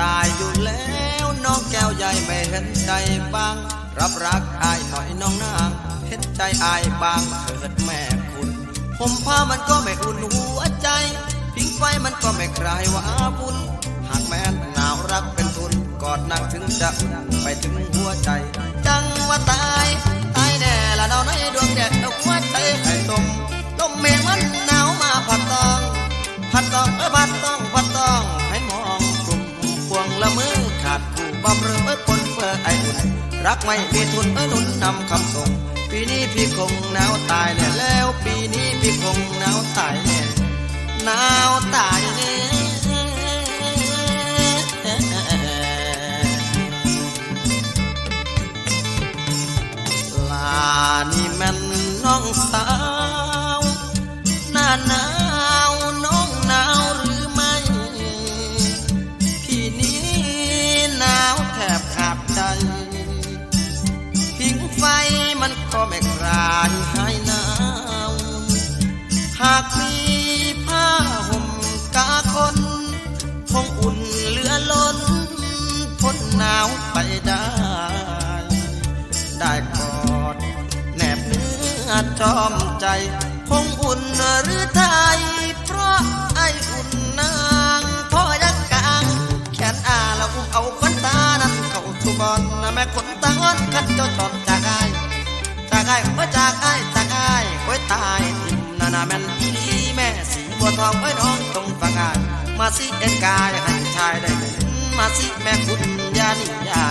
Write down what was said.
ตายอยู่แล้วน้องแก้วใหญ่ไม่เห็นใจบ้าง รับรักอายหน่อยน้องนางเห็นใจอายบางเถิดแม่คุณ ผมผ้ามันก็ไม่อุ่นหัวใจ พิงไฟมันก็ไม่คลายว่าบุญหากแม้นหนาวรักเป็นทุนกอดนางถึงจะอุ่นไปถึงหัวใจ จังว่าตายตายแน่ละดาวในดวงแดดหัวใจให้ตมลมเมฆมันหนาวมาพัดตองพัดตองเออพัดตองพัดตองให้มอง ละมือขาดผู้บำเรอเออคนเพื่อไออุ่นรักไม่มีทุนเออหนุนนำคำส่ง ปีนี้พี่คงหนาวตายแน่แล้ว ปีนี้พี่คงหนาวตายแน่หนาวตาย ก็ไม่คลานหายหนาวหากมีผ้าห่มกาคนคงอุ่นเหลือล้นพ้นหนาวไปได้ ได้กอดแนบเนื้อจอมใจ คงอุ่นหรือไทย อายเมื่อจากไอายจากไอายไว้ตายทิมนานาแม่นอีลีแม่สีบัวทองไว้น้องตรงฟังอายมาสิเอ็นกายให้ชายได้มาสิแม่คุณยานิยา